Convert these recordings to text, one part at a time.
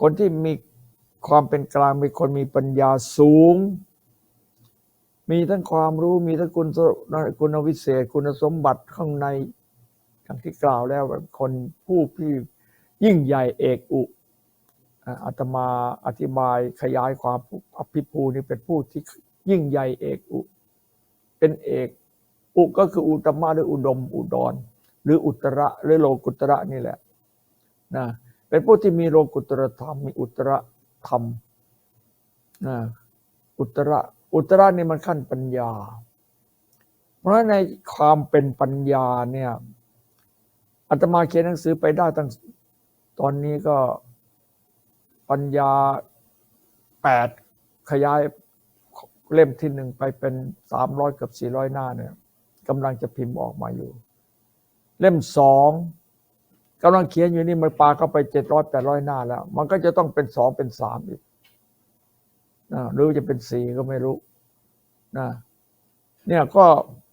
คนที่มีความเป็นกลางเป็นคนมีปัญญาสูง มีทั้งความรู้มีทั้งคุณคุณวิเศษ คุณสมบัติข้างในอย่างที่กล่าวแล้วว่าคนผู้ที่ยิ่งใหญ่เอกอุอาตมาอธิบายขยายความอภิภูนี่เป็นผู้ที่ยิ่งใหญ่เอกอุ เป็นเอก อุก็คืออุตตมะหรืออุดมอุดร หรืออุตระหรือโลกุตระนี่แหละนะ เป็นผู้ที่มีโลกุตระธรรม มีอุตรธรรมอุตระอุตระนี่มันขั้นปัญญา เพราะในความเป็นปัญญาเนี่ยอาตมาเขียนหนังสือไปได้ตั้งตอนนี้ก็ปัญญาแปดขยายเล่มที่หนึ่งไปเป็นสามร้อยกับสี่ร้อยหน้าเนี่ยกำลังจะพิมพ์ออกมาอยู่ เล่มสอง กำลังเขียนอยู่นี่มันปาเข้าไปเจ็ดร้อยแปดร้อยหน้าแล้ว มันก็จะต้องเป็นสองเป็นสามอีกนะหรือจะเป็นสี่ก็ไม่รู้นะเนี่ยก็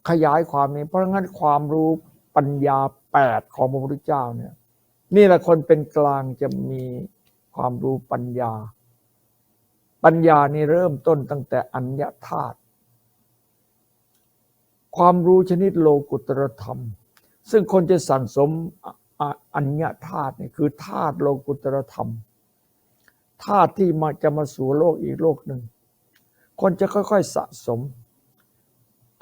ขยายความนี้ เพราะงั้นความรู้ปัญญาแปดของพระพุทธเจ้าเนี่ย นี่แหละคนเป็นกลางจะมีความรู้ปัญญา ปัญญานี่เริ่มต้นตั้งแต่อัญญธาตุความรู้ชนิดโลกุตรธรรม ซึ่งคนจะสั่งสม อัญญธาตุนี่คือธาตุโลกุตรธรรมธาตุที่มาจะมาสู่โลกอีกโลกหนึ่ง คนจะค่อยๆสะสม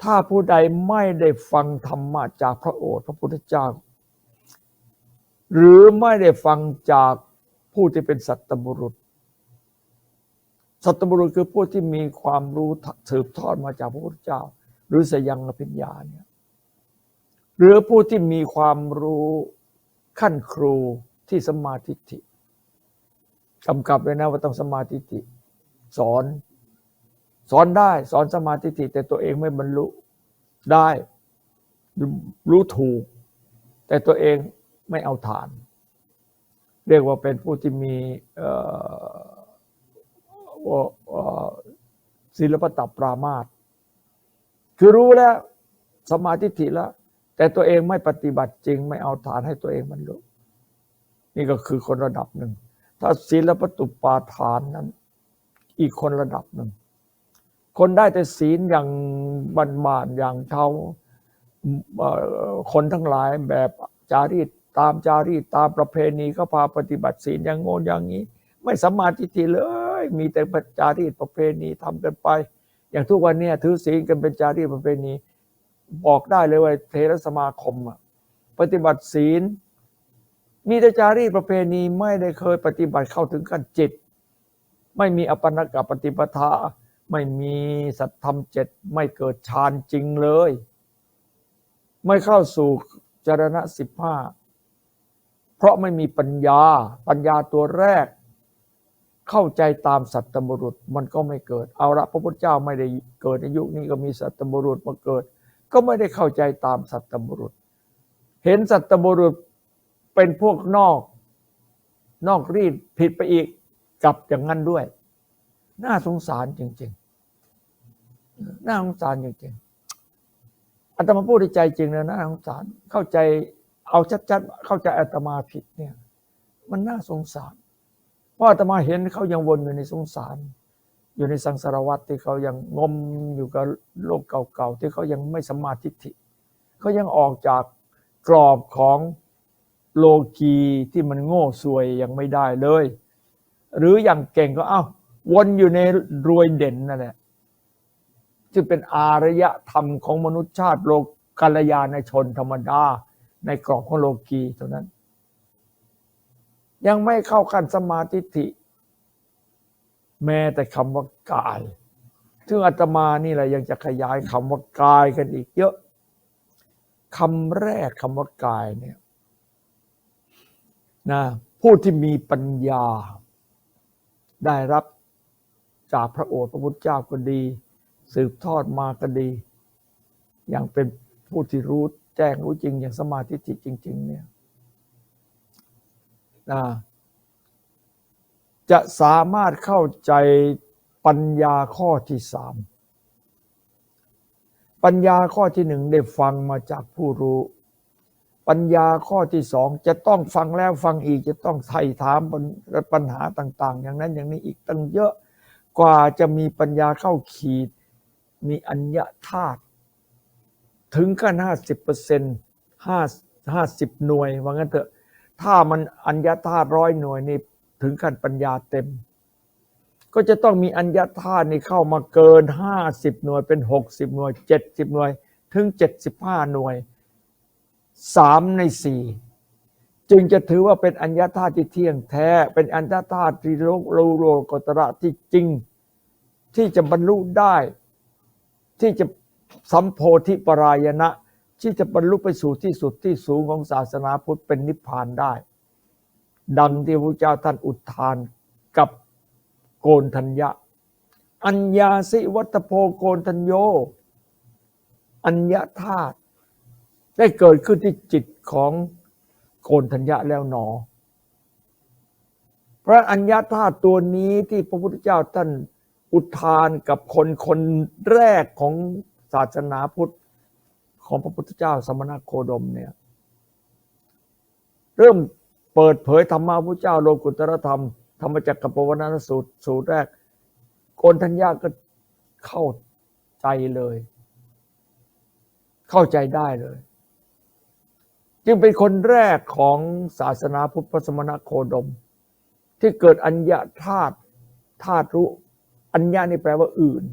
ถ้าผู้ใดไม่ได้ฟังธรรมะจากพระโอษฐ์พระพุทธเจ้า หรือไม่ได้ฟังจากผู้ที่เป็นสัตบุรุษ สัตบุรุษคือผู้ที่มีความรู้สืบทอดมาจากพระพุทธเจ้า หรือสยังอภิญญาเนี่ยหรือผู้ที่มีความรู้ ขั้นครูที่สมาธิิกำกับเลยนะว่าต้องสมาธิิสอน สอนได้สอนสมาธิิแต่ตัวเองไม่บรรลุได้รู้ถูก แต่ตัวเองไม่เอาฐาน เรียกว่าเป็นผู้ที่มีศิลปตปรามาสคือรู้แล้ว สมาธิิแล้ว แต่ตัวเองไม่ปฏิบัติจริง ไม่เอาฐานให้ตัวเองบรรลุนี่ก็คือคนระดับหนึ่ง ถ้าศีลปตุปาทานนั้น อีกคนระดับหนึ่ง คนได้แต่ศีลอย่างบันบานอย่างเอ่อคนทั้งหลายแบบจารีตตามจารีตตามประเพณีก็พาปฏิบัติศีลอย่างโงนอย่างนี้ ไม่สมมาธิฐิเลย มีแต่จารีตประเพณีทำกันไป อย่างทุกวันนี้ถือศีลกันเป็นจารีตประเพณี บอกได้เลยว่าเทรสมาคมปฏิบัติศีล มีแต่จารีตประเพณีไม่ได้เคยปฏิบัติเข้าถึงขั้นจิต ไม่มีอปนกปฏิปทา ไม่มีสัตธรรมเจ็ดไม่เกิดฌานจริงเลย ไม่เข้าสู่จรณะสิบห้าเพราะไม่มีปัญญาปัญญาตัวแรก เข้าใจตามสัตตบุรุษมันก็ไม่เกิด เอาละพระพุทธเจ้าไม่ได้เกิดในยุคนี้ก็มีสัตตบุรุษมาเกิด ก็ไม่ได้เข้าใจตามสัตตบุรุษ เห็นสัตตบุรุษเป็นพวกนอก นอกรีดผิดไปอีกกลับอย่างนั้นด้วย น่าสงสารจริง ๆ น่าสงสารจริงๆอาตมาพูดในใจจริงนะน่าสงสารเข้าใจเอาชัดๆเข้าใจอาตมาผิดเนี่ย มันน่าสงสาร เพราะอาตมาเห็นเขายังวนอยู่ในสงสาร อยู่ในสังสารวัฏที่เขายังงมอยู่กับโลกเก่าๆที่เขายังไม่สมมาธิฐิเขายังออกจากกรอบของโลกีที่มันโง่ซวยยังไม่ได้เลย หรืออย่างเก่งก็เอ้าวนอยู่ในรวยเด่นนั่นแหละที่เป็นอารยธรรมของมนุษยชาติโลกกัลยาณชนธรรมดา ในกรอบของโลกีเท่านั้น ยังไม่เข้าขั้นสมาธิ แม้แต่คำว่ากาย ซึ่งอาตมานี่แหละยังจะขยายคำว่ากายกันอีกเยอะคำแรกคำว่ากายเนี่ยนะผู้ที่มีปัญญา ได้รับจากพระโอษฐ์พระพุทธเจ้าก็ดี สืบทอดมาก็ดี อย่างเป็นผู้ที่รู้แจ้งรู้จริงอย่างสมาธิจิตจริง ๆ เนี่ยนะ จะสามารถเข้าใจปัญญาข้อที่สามปัญญาข้อที่หนึ่งได้ฟังมาจากผู้รู้ ปัญญาข้อที่สองจะต้องฟังแล้วฟังอีกจะต้องไถ่ถามปัญหาต่าง ๆ อย่างนั้นอย่างนี้อีกตั้งเยอะกว่าจะมีปัญญาเข้าขีด มีอัญญาธาตุถึงกันห้าสิบเปอร์เซ็นต์ห้าห้าสิบหน่วยว่างั้นเถอะ ถ้ามันอัญญาธาตุร้อยหน่วยนี่ ถึงขั้นปัญญาเต็ม ก็จะต้องมีอัญญาธาตุนี่เข้ามาเกินห้าสิบหน่วยเป็นหกสิบหน่วยเจ็ดสิบหน่วย ถึงเจ็ดสิบห้าหน่วยสามในสี่จึงจะถือว่าเป็นอัญญาธาตุที่เที่ยงแท้ เป็นอัญญาธาตุที่โลโลโลกตระที่จริง ที่จะบรรลุได้ ที่จะสัมโพธิปรายณะที่จะบรรลุไปสู่ที่สุดที่สูงของศาสนาพุทธเป็นนิพพานได้ ดังที่พระเจ้าท่านอุทานกับโกนทัญญะ อัญญาสิวัตโพโกนทัญโย อัญญาธาตุได้เกิดขึ้นที่จิตของโกนทัญญะแล้วหนอ พระอัญญาธาตุตัวนี้ที่พระพุทธเจ้าท่านอุทานกับคนคนแรกของศาสนาพุทธของพระพุทธเจ้าสมณโคดมเนี่ย เริ่ม เปิดเผยธรรมะพระเจ้าโลกุตรธรรม ธรรมจักรปวัณณสูตรสูตรแรกโกนทัญญาก็เข้าใจเลย เข้าใจได้เลย จึงเป็นคนแรกของศาสนาพุทธสมณโคดม ที่เกิดอัญญาธาตุธาตุรู้อัญญานี่แปลว่าอื่น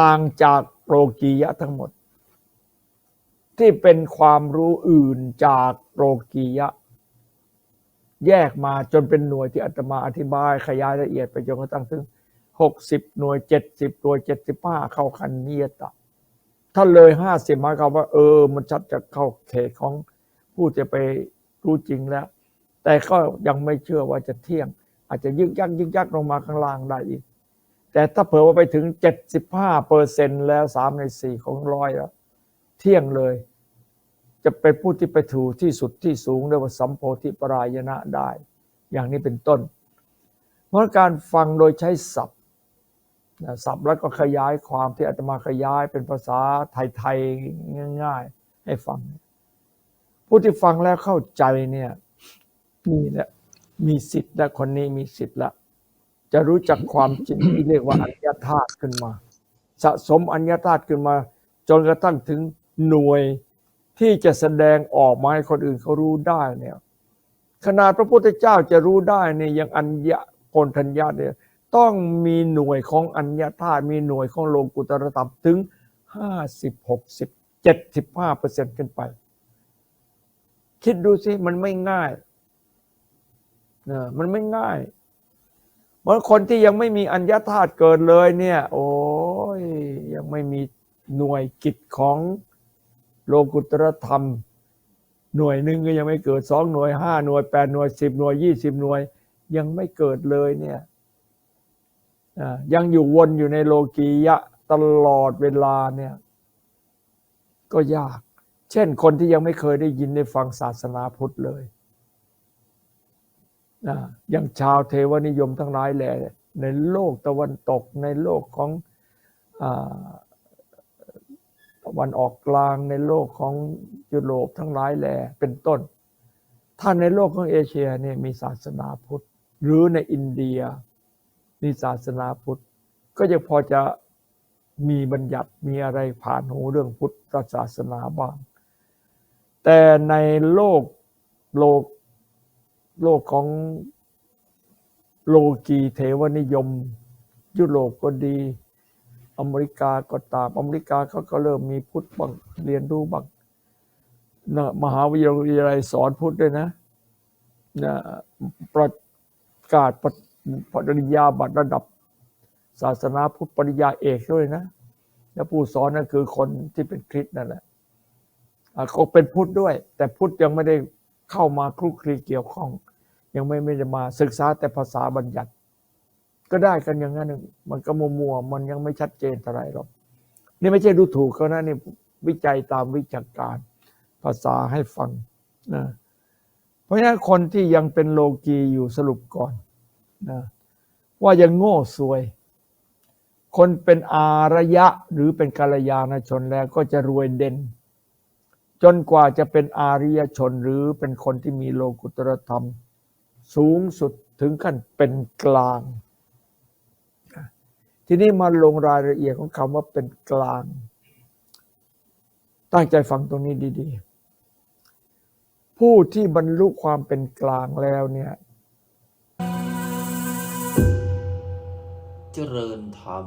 ต่างจากโลกียะทั้งหมด ที่เป็นความรู้อื่นจากโลกียะ แยกมาจนเป็นหน่วยที่อาตมาอธิบายขยายละเอียดไปจนกระทั่งถึงหกสิบหน่วยเจ็ดสิบหน่วยเจ็ดสิบห้าเข้าคันนิยตะ ถ้าเลยห้าสิบมายควาว่า เออ มันชัดจะเข้าเขตของผู้จะไปรู้จริงแล้ว แต่ก็ยังไม่เชื่อว่าจะเที่ยง อาจจะยึกยักยึกยักลงมาข้างล่างได้อีก แต่ถ้าเผื่อว่าไปถึงเจ็ดสิบห้าเปอร์เซ็นแล้วสามในสี่ของร้อยแล้ว เที่ยงเลย จะเป็นผู้ที่ไปถูที่สุดที่สูงเรียกว่าสัมโพธิปรายณะได้ อย่างนี้เป็นต้น เพราะการฟังโดยใช้ศัพท์ศัพท์แล้วก็ขยายความที่อาตมาขยายเป็นภาษาไทยๆง่าย ๆ ให้ฟัง ผู้ที่ฟังแล้วเข้าใจเนี่ยนี่แหละมีสิทธิ์และคนนี้มีสิทธิ์ละจะรู้จักความจริงที่เรียกว่าอัญญาธาตุขึ้นมา สะสมอัญญาธาตุขึ้นมา จนกระทั่งถึงหน่วย ที่จะแสดงออกมาให้คนอื่นเขารู้ได้เนี่ยขนาดพระพุทธเจ้าจะรู้ได้เนี่ยยังอัญญาโกนทัญญาเนี่ยต้องมีหน่วยของอัญญาธาตุมีหน่วยของโลกุตรธรรมถึงห้าสิบหกสิบเจ็ดสิบห้าเปอร์เซ็นต์ขึ้นไป คิดดูสิมันไม่ง่ายนะมันไม่ง่ายเหมือนคนที่ยังไม่มีอัญญาธาตุเกิดเลยเนี่ย โอ้ยยังไม่มีหน่วยกิจของ โลกุตรธรรม หน่วยหนึ่งก็ยังไม่เกิดสองหน่วยห้าหน่วยแปดหน่วยสิบหน่วยยี่สิบหน่วย ยังไม่เกิดเลยเนี่ยยังอยู่วนอยู่ในโลกียะตลอดเวลาเนี่ยก็ยาก เช่นคนที่ยังไม่เคยได้ยินได้ฟังศาสนาพุทธเลยนะอย่างชาวเทวนิยมทั้งหลายแหละในโลกตะวันตกในโลกของอ ตะวันออกกลางในโลกของยุโรปทั้งหลายแหลเป็นต้น ถ้าในโลกของเอเชียเนี่ยมีศาสนาพุทธ หรือในอินเดียมีศาสนาพุทธ ก็ยังพอจะมีบัญญัติมีอะไรผ่านหูเรื่องพุทธศาสนาบ้าง แต่ในโลกโลกโลกของโลกีเทวนิยม ยุโรปก็ดี อเมริกาก็ตามอเมริกาเขาก็เริ่มมีพุทธบ้างเรียนรู้บ้างนะมหาวิทยาลัยสอนพุทธด้วยนะนะประกาศปริญญาบัตรระดับ ศาสนาพุทธปริญญาเอกด้วยนะ แล้วผู้สอนนั่นคือคนที่เป็นคริสต์นั่นแหละอะเขาเป็นพุทธด้วย แต่พุทธยังไม่ได้เข้ามาคลุกคลีเกี่ยวข้อง ยังไม่ไม่ได้มาศึกษาแต่ภาษาบัญญัติ ก็ได้กันอย่างนั้นมันก็มัวมัวมันยังไม่ชัดเจนเท่าไหร่หรอกนี่ไม่ใช่ดูถูกเขานะนี่วิจัยตามวิชาการภาษาให้ฟังนะเพราะฉะนั้นคนที่ยังเป็นโลกีอยู่สรุปก่อนนะว่ายังโง่ซวย คนเป็นอารยะหรือเป็นกาลยานชนแล้วก็จะรวยเด่น จนกว่าจะเป็นอาริยชนหรือเป็นคนที่มีโลกุตรธรรม สูงสุดถึงขั้นเป็นกลาง ทีนี้มาลงรายละเอียดของคำว่าเป็นกลาง ตั้งใจฟังตรงนี้ดีๆ ผู้ที่บรรลุความเป็นกลางแล้วเนี่ย เจริญธรรม